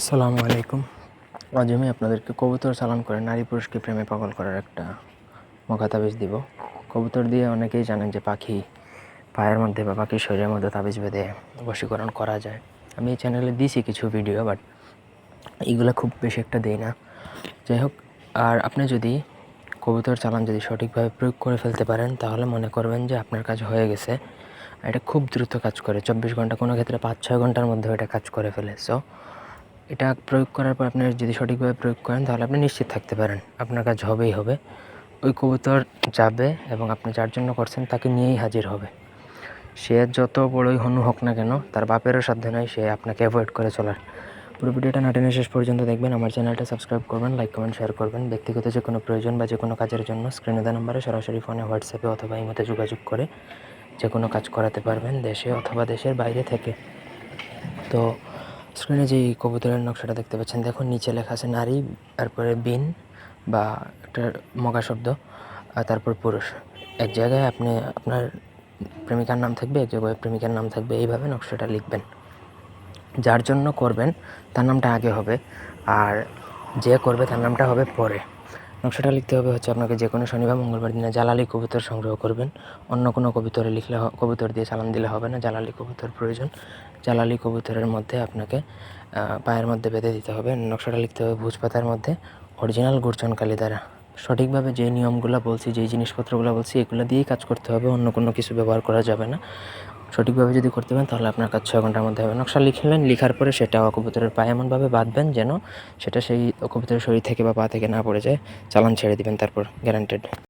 আসসালামু আলাইকুম। আজ আমি আপনাদেরকে কবুতর চালান করে নারী পুরুষকে প্রেমে পাগল করার একটা মখা তাবিজ দিব। কবুতর দিয়ে অনেকেই জানেন যে পাখি পায়ের মধ্যে বা পাখির শরীরের মধ্যে তাবিজ বেঁধে বশীকরণ করা যায়। আমি এই চ্যানেলে দিয়েছি কিছু ভিডিও বাট এইগুলো খুব বেশি একটা দেই না। যাই হোক, আর আপনি যদি কবুতর চালান যদি সঠিকভাবে প্রয়োগ করে ফেলতে পারেন, তাহলে মনে করবেন যে আপনার কাজ হয়ে গেছে। এটা খুব দ্রুত কাজ করে। চব্বিশ ঘণ্টা কোনো ক্ষেত্রে পাঁচ ছয় ঘণ্টার মধ্যে এটা কাজ করে ফেলে সো এটা প্রয়োগ করার পর আপনি যদি সঠিকভাবে প্রয়োগ করেন, তাহলে আপনি নিশ্চিত থাকতে পারেন। আপনার কাজ হবেই হবে। ওই কবুতর যাবে এবং আপনি যার জন্য করছেন তাকে নিয়েই হাজির হবে। সে যত বড়ই হনু হোক না কেন, তার বাপেরও সাধ্য নয় সে আপনাকে অ্যাভয়েড করে চলার। পুরো ভিডিওটা নাটিনে শেষ পর্যন্ত দেখবেন। আমার চ্যানেলটা সাবস্ক্রাইব করবেন লাইক কমেন্ট শেয়ার করবেন। ব্যক্তিগত যে কোনো প্রয়োজন বা যে কোনো কাজের জন্য স্ক্রিনে দেওয়া নাম্বারে সরাসরি ফোনে হোয়াটসঅ্যাপে অথবা ইমোতে যোগাযোগ করে যে কোনো কাজ করাতে পারবেন দেশে অথবা দেশের বাইরে থেকে। তো স্ক্রিনে যে কবুতরের নকশাটা দেখতে পাচ্ছেন, দেখুন, নিচে লেখা আছে নারী, তারপরে বিন বা একটা মগা শব্দ, আর তারপর পুরুষ। এক জায়গায় আপনি আপনার প্রেমিকার নাম থাকবে, এক জায়গায় প্রেমিকার নাম থাকবে, এইভাবে নকশাটা লিখবেন। যার জন্য করবেন, তার নামটা আগে হবে, আর যে করবে, তার নামটা হবে পরে। নকশাটা লিখতে হবে হচ্ছে আপনাকে যে কোনো শনিবার, মঙ্গলবার দিনে জালালি কবুতর সংগ্রহ করবেন। অন্য কোনো কবুতরে লিখলে কবুতর দিয়ে চালান দিলে হবে না, জালালি কবুতর প্রয়োজন। জালালি কবুতরের মধ্যে আপনাকে পায়ের মধ্যে বেঁধে দিতে হবে। নকশাটা লিখতে হবে ভুজ পাতার মধ্যে। অরিজিনাল গুরচন কালি দ্বারা। সঠিকভাবে যে নিয়মগুলো বলছি যেই জিনিসপত্রগুলো বলছি, এগুলো দিয়েই কাজ করতে হবে। অন্য কোনো কিছু ব্যবহার করা যাবে না। সঠিকভাবে যদি করতে পারেন, তাহলে আপনার কাজ ছয় ঘণ্টার মধ্যে হবে। নকশা লিখলেন, লিখার পরে সেটা কবুতরের পায়ে এমনভাবে বাঁধবেন যেন সেটা সেই কবুতরের শরীর থেকে বা পা থেকে না পড়ে যায়। চালান ছেড়ে দিবেন, তারপর গ্যারান্টেড